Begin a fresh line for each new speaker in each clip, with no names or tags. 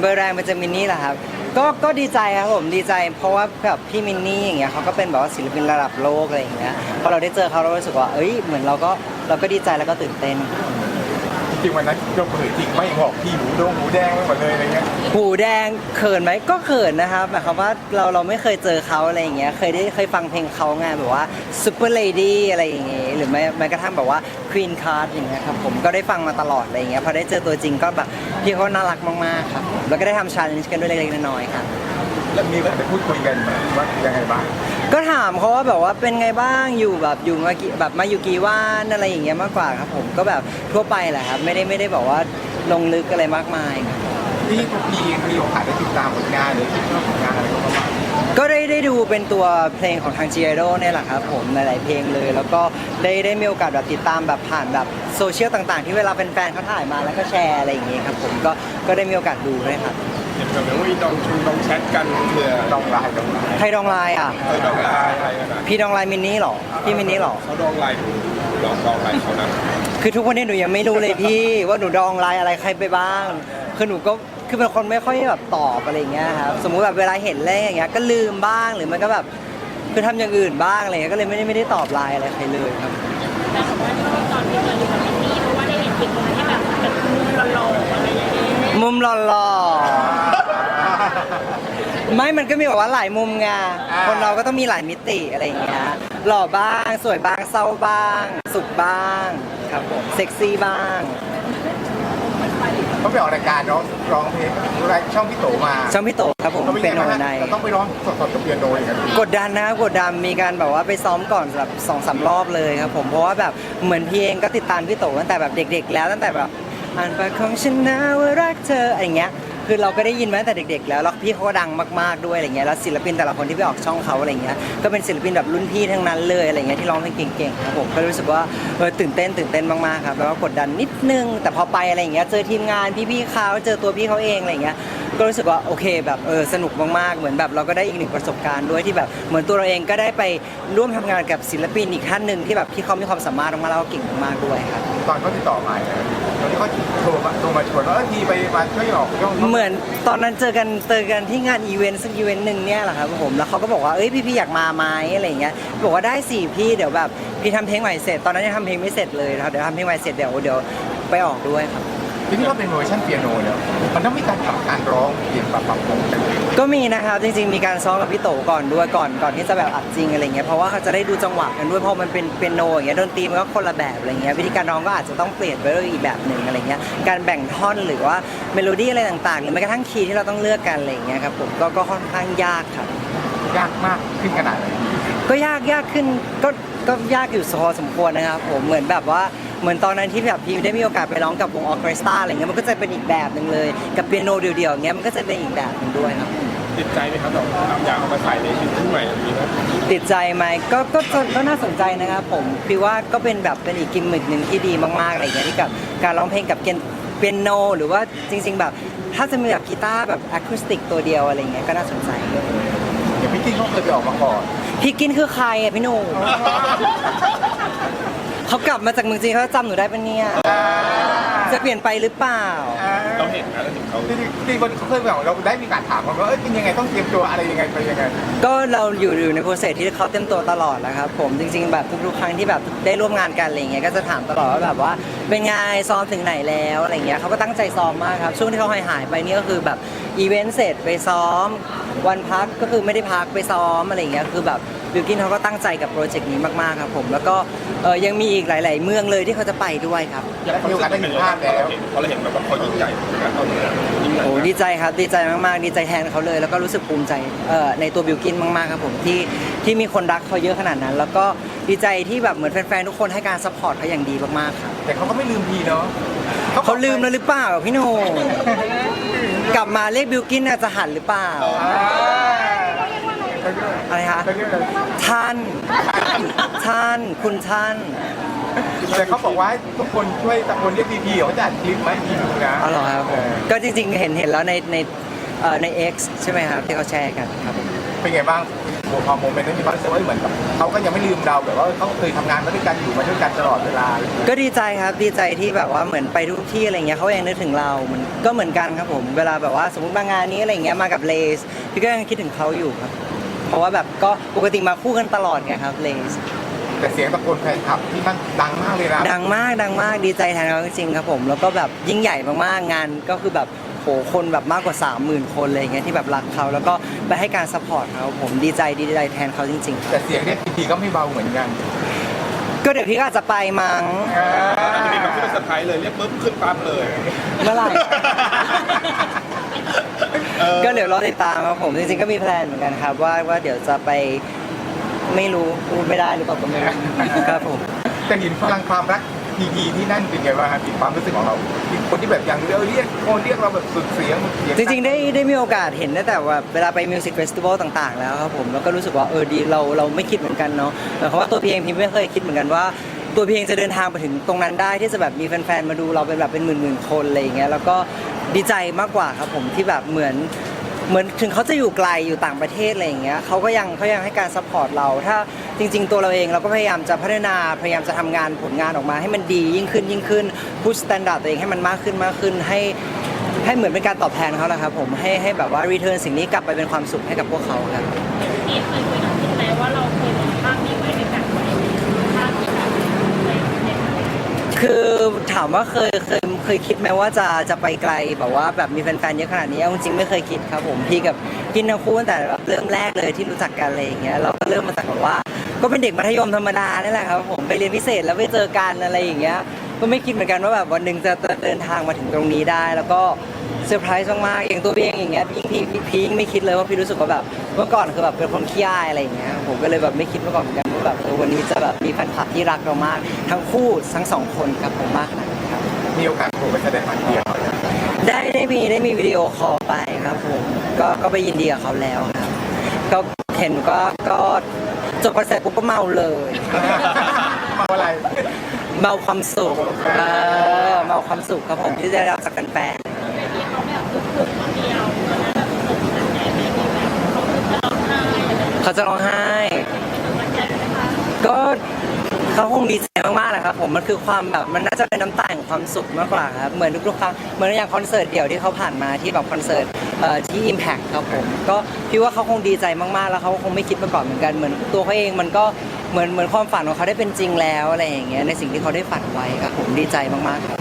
เบอร์แรงเป็นจะมินนี่แหละครับ ก็ก็ดีใจครับผมดีใจ เพราะว่าแบบพี่มินนี่อย่างเงี้ยเขาก็เป็นแบบว่าศิลปินระดับโลกอะไรอย่างเงี้ยพอเราได้เจอเขาเรารู้สึกว่าเอ้ยเหมือนเราก็เราก็ดีใจแล้วก็ตื่นเต้น
จริงวันนั้นเราเผยจริงไม่บอกพี่หมูดงหมูแดงไปหมดเลยอะไรเงี้ย
หูแดงเขินไหมก็เขินนะครับหมายความว่าเราเราไม่เคยเจอเขาอะไรอย่างเงี้ยเคยได้เคยฟังเพลงเขาไงแบบว่าซูเปอร์เลดี้อะไรอย่างเงี้ยหรือแม้แม้กระทั่งแบบว่าควีนคาร์ดอย่างเงี้ยครับผมก็ได้ฟังมาตลอดอะไรอย่างเงี้ยพอได้เจอตัวจริงก็แบบพี่เขาน่ารักมากๆครับแล้วก็ได้ทำชาเลนจ์กันด้วยเล็กๆน้อยๆครับ
แล้วมีการไปพูดคุยกันว่ายังไงบ้าง
ก็ถามเขาว่าแบบว่าเป็นไงบ้างอยู่แบบอยู่มากี่แบบมาอยู่กี่วันอะไรอย่างเงี้ยมากกว่าครับผมก็แบบทั่วไปแหละครับไม่ได้ไม่ได้บอกว่าลงลึกอะไรมากมายครับ
พี่พี่มีโอกาสได้ติดตามผลงานหรือติดตามผลงานอะไรของเขาบ้าง
ก็ได้ได้ดูเป็นตัวเพลงของทาง g i โ o เนี่ยแหละครับผมหลายๆเพลงเลย แล้วก็ได้ได้มีโอกาสแบบติดตามแบบผ่านแบบโซเชียลต่างๆ ที่เวลาเป็นแฟนๆเขาถ่ายมาแล้วก็แชร์อะไรอย่างเงี้ยครับผมก็ก็ได้มีโอกาสดูด้วยครับ
เห็นแบบว่ามีดองชูดองแชทกันเพื่อ
ดองไลน์ดองไลน์
ใครดองไลน์อะ
เออดองไลน์อะไรกันนะ
พี่ดองไลน์มินนี่หรอพี่มินนี่หรอ
เขาดองไลน์ดูลองดองไลน์เขานะ
คือทุกวันนี้หนูยังไม่รู้เลยพี่ว่าหนูดองไลน์อะไรใครไปบ้างคือหนูก็คือเป็นคนไม่ค่อยแบบตอบอะไรอย่างเงี้ยครับสมมุติแบบเวลาเห็นเลขอย่างเงี้ยก็ลืมบ้างหรือมันก็แบบคือทำอย่างอื่นบ้างอะไรเงี้ยก็เลยไม่ได้ไม่ได้ตอบไลน์อะไรใครเลยครับ
แต่บอกว่าชอบตอนที่เราอยู่กับมินนี่เพราะว่าได้เห็นคลิปมาที่แบบเป็นมือหล่อๆอะไรอย่างเงี้ย
มุมหล่อๆ ไม่มันก็มีแบบว่าหลายมุมไงคนเราก็ต้องมีหลายมิติอะไรอย่างเงี้ยหล่อบ้างสวยบ้างเศร้าบ้าง สุขบ้างครับผมเซ็กซี่บ้าง
เขาไปออกรายการร้องร้องเพลงรายช่องพี่โตมา
ช่องพี่โตครับผม
เขา
เป็น
ไง
โน
บ้าง
ใน
เราต้องไปร้องสดๆกับเปียโนอย่างเงี้ย
กดดันนะกดดันมีการแบบว่าไปซ้อมก่อนแบบสองสามรอบเลยครับผมเพราะว่าแบบเหมือนพี่เองก็ติดตามพี่โตตั้งแต่แบบเด็ก ๆ แล้วตั้งแต่แบบอ่านปากของฉันนะว่ารักเธออะไรเงี้ย คือเราก็ได้ยินมาตั้งแต่เด็กๆ แล้วแล้วพี่เขาก็ดังมากๆด้วยอะไรเงี้ยแล้วศิลปินแต่ละคนที่ไปออกช่องเขาอะไรเงี้ยก็เป็นศิลปินแบบรุ่นพี่ทั้งนั้นเลยอะไรเงี้ยที่ร้องเพลงเก่งๆครับผมก็รู้สึกว่าเออตื่นเต้นตื่นเต้นมากๆครับแล้วก็กดดันนิดนึง แต่พอไปอะไรเงี้ยเจอทีมงานพี่ๆเขาเจอตัวพี่เขาเองอะไรเงี้ยก็รู้สึกว่าโอเคแบบเออสนุกมากๆ เหมือนแบบเราก็ได้อีกหนึ่งประสบการณ์ด้วยที่แบบเหมือนตัวเราเองก็ได้ไปร่วมทำงานกับศิลปินอีกท่านหนึ่งที่แบบที่เขามีความสามารถมากๆแล้วก็เก่งมากๆด้วยครับ
ตอนเขาติดต่อมาเนี่ยตอนที่เขาโทรมาโทรมาชวนว่าเออทีไปมาช่วยออกช่อง
เหมือนตอนนั้นเจอกันเจอกันที่งานอีเวนต์สักอีเวนต์หนึ่งเนี่ยแหละครับผมแล้วเขาก็บอกว่าเอ้ยพี่พี่อยากมาไหมอะไรอย่างเงี้ยบอกว่าได้สิพี่เดี๋ยวแบบพี่ทำเพลงใหม่เสร็จตอนนั้นยังทำเพลงไม่เสร็จเลยนะครับเดี๋ยวทำเพลงใหม่เสร็จเดี๋ยวเดี๋ยวไปออกด้วยครับ
ทีนี้ก็เป็นเวอร์ชันเปียโนเนี่ยมันต้องมีการปรับการร้องเปลี่ยนปรับปรับปรุงกัน
ก็มีนะครับจริงๆมีการซ้อมกับพี่โตก่อนด้วยก่อนก่อนที่จะแบบอัดจริงอะไรเงี้ยเพราะว่าเขาจะได้ดูจังหวะกันด้วยเพราะมันเป็นเป็นโนอย่างเงี้ยดนตรีมันก็คนละแบบอะไรเงี้ยวิธีการร้องก็อาจจะต้องเปลี่ยนไปด้วยอีกแบบหนึ่งอะไรเงี้ยการแบ่งท่อนหรือว่าเมโลดี้อะไรต่างๆ หรือแม้กระทั่งคีย์ที่เราต้องเลือกกันอะไรเงี้ยครับผมก็ก็ค่อนข้างยากครับ
ยากมากขึ้นขนาดไหน
ก็ยากยากขึ้นก็ก็ยากอยู่พอสมควรนะครับผมเหมือนแบบว่า เหมือนตอนนั้นที่แบบพี่ได้มีโอกาสไปร้องกับวงออร์เคสตราอะไรเงี้ยมันก็จะเป็นอีกแบบหนึ่งเลย กับเปียโนเดี่ยวๆอย่างเงี้ยมันก็จะเป็นอีกแบบหนึ่งด้วยครับ
ติดใจไหมครับแบบอยากเอามาใส่ในชีวิตคู่ใหม่แบบนี้ไหม
ติดใจไหมก็ก็ก็ก็น่าสนใจนะครับผมพี่ว่าก็เป็นแบบเป็นอีกกิมมิคหนึ่งที่ดีมากๆอะไรอย่างเงี้ยที่กับการร้องเพลงกับเปียโน หรือว่าจริง ๆ แบบ ถ้าจะมีแบบกีตาร์แบบอะคูสติกตัวเดียวอะไรเงี้ยก็น่าสนใจ
อย่างพี่กิ้งเขาเคยไปออกมาก่อน
พี่กินคือใครอะพี่หนู เขากลับมาจากเมืองจีนเขาจำหนูได้ปะเนี่ยจะเปลี่ยนไปหรือเปล่า
เราเห็นนะเราเห็นเขา
ที่ที่คนเขาเคยบอกเราได้มีการถามกันว่าเอ้ยเป็นยังไงต้องเตรียมตัวอะไรยังไงไปยังไง
ก็เราอยู่อยู่ในโปรเซสที่เขาเต็มตัวตลอดแล้วครับผมจริง ๆ แบบทุกๆครั้งที่แบบได้ร่วมงานกันอะไรเงี้ยก็จะถามตลอดว่าแบบว่า เป็นไงซ้อมถึงไหนแล้วอะไรเงี้ยเขาก็ตั้งใจซ้อมมากครับช่วงที่เขาหายหายๆไปนี่ก็คือแบบ อีเวนต์เสร็จไปซ้อม วันพักก็คือไม่ได้พักไปซ้อมอะไรเงี้ยคือแบบบิวกินเขาก็ตั้งใจกับโปรเจกต์นี้มากๆครับผม แล้วก็เออยังมีอีกหลาย ๆ เมืองเลยที่เขาจะไปด้วยครับ
แล้วมีโอกาสได้เห็นภาพแล้ว
พอเราเห็นแบบว่าเขายิ่งใหญ่นะเขายิ่งใหญ่
โอ้ดีใจครับดีใจมากๆ ดีใจแทนเขาเลย แล้วก็รู้สึกภูมิใจเอ่อในตัวบิวกินมากๆครับผมที่ที่มีคนรักเขาเยอะขนาดนั้น แล้วก็ดีใจที่แบบเหมือนแฟนๆทุกคนให้การซัพพอร์ตเขาอย่างดีมากๆครับ
แต่เขาก็ไม่ลืมพีเนาะ
เขาลืมแล้วหรือเปล่าพี่โหนง กลับมาเรียกบิวกินน่ะจะหันหรือเปล่าอะไรคะ
เขาเรียกอะไร
ท่านท่านคุณท่าน
แต่เขาบอกว่าทุกคนช่วยตะโกนเรียกพีพีเขาจะอัดคลิปไหมาให้ดูนะ
อ๋อเหรอครับผมก็จริงๆ เห็นเห็นแล้วในในเอ่อใน X ใช่ไหมครับ ที่เขาแชร์กันครับ
เป็นไงบ้างพอโมเมนต์นั้นมีความรู้สึกว่าเหมือนกับเขาก็ยังไม่ลืมเราแบบว่าเขาเคยทำงานมาด้วยกันอยู่มาด้วยกันตลอดเวลา
ก็ดีใจครับดีใจที่แบบว่าเหมือนไปทุกที่อะไรเงี้ยเขายังนึกถึงเราเหมือนก็เหมือนกันครับผม เวลาแบบว่าสมมติมางานนี้อะไรเงี้ยมากับเลสพี่ก็ยังคิดถึงเขาอยู่ครับ เพราะว่าแบบก็ปกติมาคู่กันตลอดไงครับเลส
แต่เสียงตะโกนแฟนคลับที่มันดังมากเลยนะ
ดังมากดังมากดีใจแทนเขาจริงๆครับผม แล้วก็แบบยิ่งใหญ่มากๆงานก็คือแบบ โหคนแบบมากกว่า 30,000 คนเลยเงี้ยที่แบบรักเขาแล้วก็ไปให้การซัพพอร์ตเขาผมดีใจดีใจแทนเขาจริงๆครับ
แต่เสียงเนี่ยพีก็ไม่เบาเหมือนกัน
ก็เดี๋ยวพี่ก็อาจจะไปมั้ง
จะมีแบบที่เป็นเซอร์ไพรส์เลยเรียกปุ๊บขึ้นปั๊บเลย
เมื่อไหร่
เออ
ก็เดี๋ยวรอติดตามครับผมจริงๆก็มีแพลนเหมือนกันครับ ว่าว่าเดี๋ยวจะไปไม่รู้พูดไม่ได้หรือเปล่าก็ไม่รู้ครับผม
แต่เห็นพลังความรัก พีพีที่นั่นเป็นไงบ้างครับความรู้สึกของเรามีคนที่แบบยังเรียกเรียกคนเรียกเราแบบสุดเสียงเสีย
จริงๆได้ได้มีโอกาสเห็นตั้งแต่ว่าเวลาไปมิวสิกเฟสติวัลต่าง ๆ แล้วครับผมแล้วก็รู้สึกว่าเออดีเราเราไม่คิดเหมือนกันเนาะหมายความว่าตัวพี่เองพี่ไม่เคยคิดเหมือนกันว่า ตัวพี่เองจะเดินทางไปถึงตรงนั้นได้ที่จะแบบมีแฟนๆมาดูเราเป็นแบบเป็นหมื่นๆคนอะไรอย่างเงี้ยแล้วก็ดีใจมากกว่าครับผมที่แบบเหมือน เหมือนถึงเขาจะอยู่ไกลอยู่ต่างประเทศอะไรอย่างเงี้ยเขาก็ยังเขายังให้การซัพพอร์ตเรา ถ้าจริง ๆ ตัวเราเองเราก็พยายามจะพัฒนาพยายามจะทำงานผลงานออกมาให้มันดียิ่งขึ้นยิ่งขึ้นพุชสแตนดาร์ดตัวเองให้มันมากขึ้นมากขึ้น ให้ให้เหมือนเป็นการตอบแทนเขาแหละครับผมให้ให้แบบว่ารีเทิร์นสิ่งนี้กลับไปเป็นความสุขให้กับพวกเขาครับ
พี่เคยคุยกับคุณไหมว่าเราพนี้ไว้ในการไว้ภาพที่แบบในใน
คือถามว่าเคยเคยเคยคิดไหมว่าจะจะไปไกลแบบว่าแบบมีแฟนๆเยอะขนาดนี้เอาจริงๆไม่เคยคิดครับผมพี่กับกินทั้งคู่ตั้งแต่แบบเริ่มแรกเลยที่รู้จักกันอะไรอย่างเงี้ยเราก็เริ่มมาจากแบบว่า ก็เป็นเด็กมัธยมธรรมดานี่แหละครับผมไปเรียนพิเศษแล้วไปเจอกันอะไรอย่างเงี้ยก็ไม่คิดเหมือนกันว่าแบบวันหนึ่งจะเดินทางมาถึงตรงนี้ได้ แล้วก็เซอร์ไพรส์มากๆอย่างตัวพี่เองอย่างเงี้ยพี่พี่พี่พี่ไม่คิดเลยว่าพี่รู้สึกว่าแบบเมื่อก่อนคือแบบเป็นคนขี้อายอะไรอย่างเงี้ยผมก็เลยแบบไม่คิดเมาก่อนเหมือนกันว่าแบบวันนี้จะแบบมีแฟนคลับที่รักเรามาก ทั้งคู่ทั้งสองคนครับผมมากขนาดนี้ครับ
มีโอกาสโทรไปแสดงความยินดีกับเขา
ได้ได้มีได้มีวิดีโอคอลไปครับผมก็ก็ไปยินดีกับเขาแล้วครับก็เห็นก็ก็จบคอนเสิร์ตปุ๊บก็เมาเลย
มาอะไร
เมาความสุขเออเมาความสุขครับผมที่ได้รับจากแฟน
ที่เขาแบบลุกขึ้นคนเดียวตอนนั้นแบบสนุกสนานในแบบเขาคือจะร้องไห้อะไรแบบ
ๆเขาจะร้องไห้
มันใจไหมคะ
ก็ เขาคงดีใจมากๆแหละครับผมมันคือความแบบมันน่าจะเป็นน้ำตาแห่งความสุขมากกว่าครับเหมือนทุกๆครั้งเหมือนอย่างคอนเสิร์ตเดี่ยวที่เขาผ่านมาที่แบบคอนเสิร์ตเอ่อที่ Impact ครับผมก็พี่ว่าเขาคงดีใจมากๆ แล้วเขาก็คงไม่คิดมาก่อนเหมือนกันเหมือนตัวเขาเองมันก็เหมือนเหมือนความฝันของเขาได้เป็นจริงแล้วอะไรอย่างเงี้ยในสิ่งที่เขาได้ฝันไว้ครับผมดีใจมากๆครับ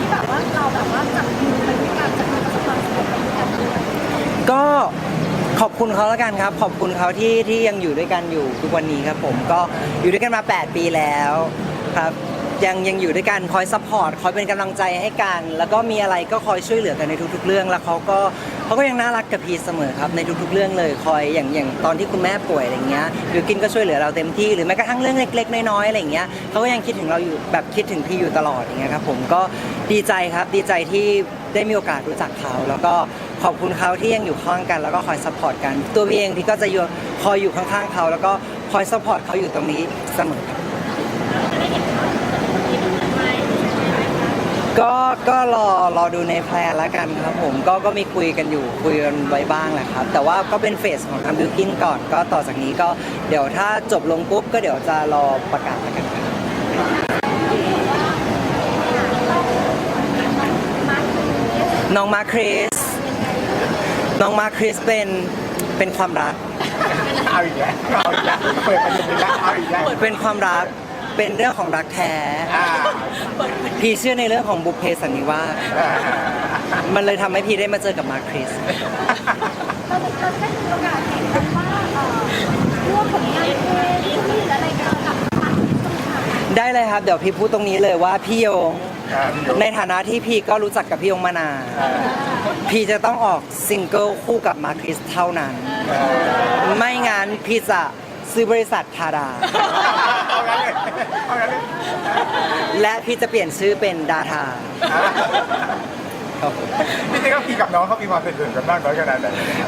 ที่แบบว่าเราแบบว่าจับมือไปด้วยกันจับมือประสบความสำเร็จไปด้วยกันด้วย
ก็ ขอบคุณเขาแล้วกันครับ ขอบคุณเขาที่ที่ยังอยู่ด้วยกันอยู่ทุกวันนี้ครับผมก็อยู่ด้วยกันมา 8 ปีแล้วครับยังยังอยู่ด้วยกันคอยซัพพอร์ตคอยเป็นกำลังใจให้กัน แล้วก็มีอะไรก็คอยช่วยเหลือกันในทุก ๆ เรื่อง แล้วเขาก็เขาก็ยังน่ารักกับพีเสมอครับในทุก ๆ เรื่องเลยคอยอย่างอย่างตอนที่คุณแม่ป่วยอะไรเงี้ยบิวกินก็ช่วยเหลือเราเต็มที่หรือแม้กระทั่งเรื่องเล็ก ๆ น้อยๆอะไรเงี้ยเขาก็ยังคิดถึงเราอยู่แบบคิดถึงพี่อยู่ตลอดอย่างเงี้ยครับผมก็ดีใจครับดีใจที่ได้มีโอกาสรู้จักเขาแล้วก็ ขอบคุณเขาที่ยังอยู่ข้างกันแล้วก็คอยซัพพอร์ตกัน ตัวพี่เองพี่ก็จะอยู่คอยอยู่ข้างๆเขาแล้วก็คอยซัพพอร์ตเขาอยู่ตรงนี้เสมอครับก็ก็รอรอดูในแพลนแล้วกันครับผมก็ก็มีคุยกันอยู่คุยกันไว้บ้างแหละครับ แต่ว่าก็เป็นเฟสของทางบิวกิ้นก่อน ก็ต่อจากนี้ก็เดี๋ยวถ้าจบลงปุ๊บก็เดี๋ยวจะรอประกาศแล้วกันครับน้องมาคริส น้องมาคริสเป็นเป็นความรัก
เอาอีกแล้วเอาอีกแล้วเปิดประเด็นอีกแล้วเอาอีกแล้ว
เป็นความรักเป็นเรื่องของรักแท้
อ่า
พี่เชื่อในเรื่องของบุพเพสันนิวาส
อ่า
มันเลยทำให้พี่ได้มาเจอกับมาคริส
เราเราได้มีโอกาสเห็นกันว่าเอ่อร่วมผลงานเพลงที่อะไรกันกับทางที่ต้องทำ
ได้เลยครับ เดี๋ยวพี่พูดตรงนี้เลยว่าพี่โยง
อ่าพี่โยง
ในฐานะที่พี่ก็รู้จักกับพี่โยงมานาน
อ่า
พี่จะต้องออกซิงเกิลคู่กับมาคริสเท่านั้น ไม่งั้นพี่จะซื้อบริษัททาดา
เอางั้นเลยเอางั้นเลย
และพี่จะเปลี่ยนชื่อเป็นดาทา
อ่า
ครับ
พี่เจ๊ก็คุยกับน้องเขามีความเป็นส่วนกันมากน้อยขนาดไหน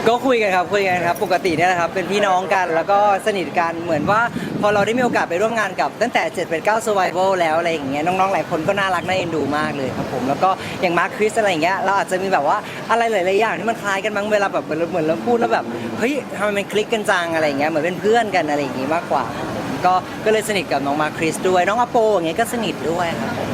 ก็คุยกันครับคุยกันครับปกติเนี่ยแหละครับเป็นพี่น้องกันแล้วก็สนิทกันเหมือนว่าพอเราได้มีโอกาสไปร่วมงานกับตั้งแต่7เป็น9 survival แล้วอะไรอย่างเงี้ยน้องๆหลายคนก็น่ารักน่าเอ็นดูมากเลยครับผมแล้วก็อย่างมาร์คคริสอะไรอย่างเงี้ยเราอาจจะมีแบบว่าอะไรหลายๆอย่างที่มันคล้ายกันบ้างเวลาแบบเหมือนเหมือนเราพูดแล้วแบบเฮ้ยทำไมมันคลิกกันจังอะไรอย่างเงี้ยเหมือนเป็นเพื่อนกันอะไรอย่างงี้มากกว่าครับผม ก็ก็เลยสนิทกับน้องมาร์คคริสด้วย น้องอโปอย่างเงี้ยก็สนิทด้วยครับผม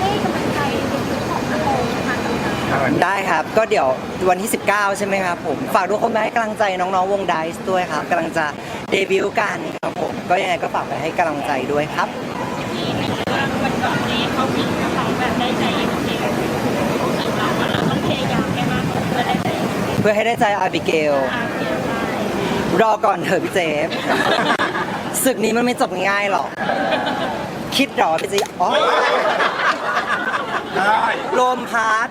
ให้กำลังใจในยุคของโตทางต่างๆ
ได้ครับก็เดี๋ยววันที่ 19 ใช่ไหมครับผม ฝากทุกคนไปให้กำลังใจน้องๆวงไดซ์ด้วยครับกำลังจะเดบิวต์กันครับผม ก็ยังไงก็ฝากไปให้กำลังใจด้วยครับ
วันก่อนนี้เขาพิงกระเป๋าแบบได้ใจเองของเราอะเราต้องพยายามให้มากเพื่อได้ใจ
เพื่อให้ได้ใจอาบิเกล
อาเกียร์ได้
รอก่อนเถอะพี่เจฟศึกนี้มันไม่จบง่ายๆหรอก คิดหรอพี่เจฟอ๋อ
ได้
ลมพาร์ท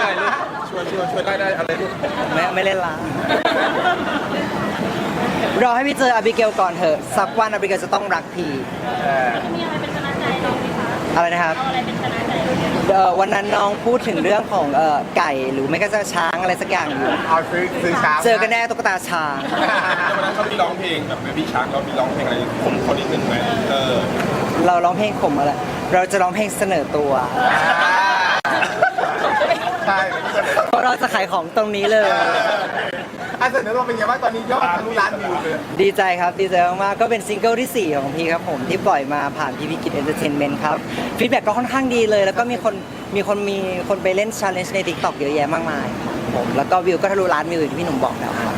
ได้ลูกชวนชวนชวนได้ได้อะไรลูก
ไม่ไม่เล่นละรอให้พี่เจออาบิเกลก่อนเถอะ สักวันอาบิเกลจะต้องรักพี่
เออ
มีอะไรเป็นชนะใจเราไหมคะ
อะไรนะครับ
เอาอะไรเป็นชนะใจ เรา
เอ่อวันนั้นน้องพูดถึงเรื่องของเอ่อไก่หรือไม่ก็จะช้างอะไรสักอย่างอยู่
เอาซื้อซื้อช้าง
เจอกันแน่ตุ๊กตาช้าง
แล้ววันนั้นเขามีร้องเพลงแบบเบบี้ช้างเรามีร้องเพลงอะไรผมคนนิดนึงไหมเออ
เราร้องเพลงข่มอะไรเราจะร้องเพลงเสนอตัว
ใช่
เพราะเราจะขายของตรงนี้เลย
อันเสนอตัวเป็นยังไงบ้างตอนนี้ยอดทะลุล้านวิวเลย
ดีใจครับ ดีใจมากๆก็เป็นซิงเกิลที่ 4 ของพี่ครับผมที่ปล่อยมาผ่านพีพีกิจเอนเตอร์เทนเมนต์ครับฟีดแบ็กก็ค่อนข้างดีเลย แล้วก็มีคนมีคนมีคนไปเล่นชาเลนจ์ใน t ิ k t o k เยอะแยะมากมายครับผมแล้วก็วิวก็ทะลุล้านวิวอย่างที่พี่หนุ่มบอกแล้วครับ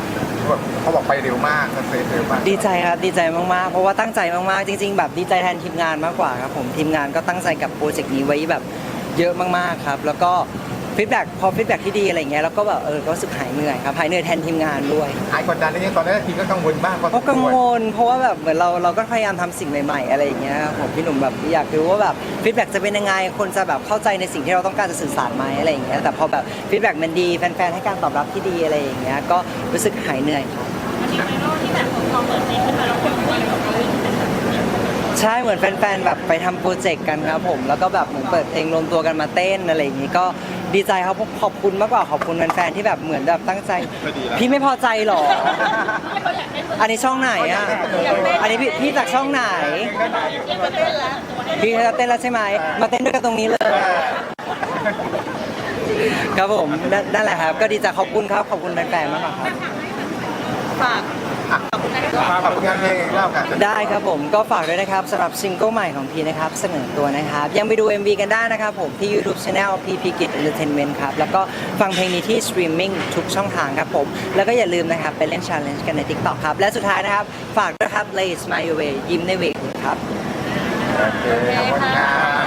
เขาบอกไปเร็วมากสเตเร็วมาก
ดีใจครับดีใจมากๆ เพราะว่าตั้งใจมากๆ จริง ๆ แบบดีใจแทนทีมงานมากกว่าครับผมทีมงานก็ตั้งใจกับโปรเจกต์นี้ไว้แบบเยอะมากๆครับ แล้วก็ ฟีดแบ็กพอฟีดแบ็กที่ดีอะไรเงี้ยแล้วก็แบบเออก็รู้สึกหายเหนื่อยครับหายเหนื่อยแทนทีมงานด้วย
หายกดดันได้ยังตอนนั้นทีก็กังวลมาก
เพราะกังวลเพราะว่าแบบเหมือนเราเราก็พยายามทำสิ่งใหม่ ๆ อะไรอย่างเงี้ยครับผมพี่หนุ่มแบบอยากรู้ว่าแบบฟีดแบ็กจะเป็นยังไงคนจะแบบเข้าใจในสิ่งที่เราต้องการจะสื่อสารไหมอะไรอย่างเงี้ยแต่พอแบบฟีดแบ็กมันดีแฟนๆให้การตอบรับที่ดีอะไรอย่างเงี้ยก็รู้สึกหายเหนื่อยครับ
มันมีไวรัลที่แบบพอเปิดเพลงขึ้นมาแล้วคนพูดกับเขาอีกเป็นแบบ
ใช่เหมือนแฟนๆแบบไปทำโปรเจกต์กันครับผม แล้วก็แบบเหมือนเปิดเพลงรวมตัวกันมาเต้นอะไรอย่างงี้ก็ ดีใจครับขอบคุณมากกว่าขอบคุณแฟนๆที่แบบเหมือนแบบตั้งใจ
ก็ดีแล้ว
พี่ไม่พอใจหรอ อันนี้ช่องไหนอะ อันนี้พี่พี่จากช่องไหน พี่จะเต้นแล้วใช่ไหม มาเต้นด้วยกันตรงนี้เลย ครับผมนั่นนั่นแหละครับ ก็ดีใจขอบคุณครับ ขอบคุณแฟนๆมากกว่าครับ
ขอบคุณงานเพลงเล่ากัน
ได้ครับผมก็ฝากด้วยนะครับสำหรับซิงเกิลใหม่ของพีนะครับ เสนอตัวนะครับ ยังไปดู MV กันได้นะครับผมที่ YouTube Channel PP Git Entertainment ครับ แล้วก็ฟังเพลงนี้ที่สตรีมมิ่งทุกช่องทางครับผม แล้วก็อย่าลืมนะครับ ไปเล่น Challenge กันใน TikTok ครับ และสุดท้ายนะครับ ฝากด้วยครับ Lay Smile Your Way ยิ้มในเวคุณครับ
โอเคขอบคุณครับ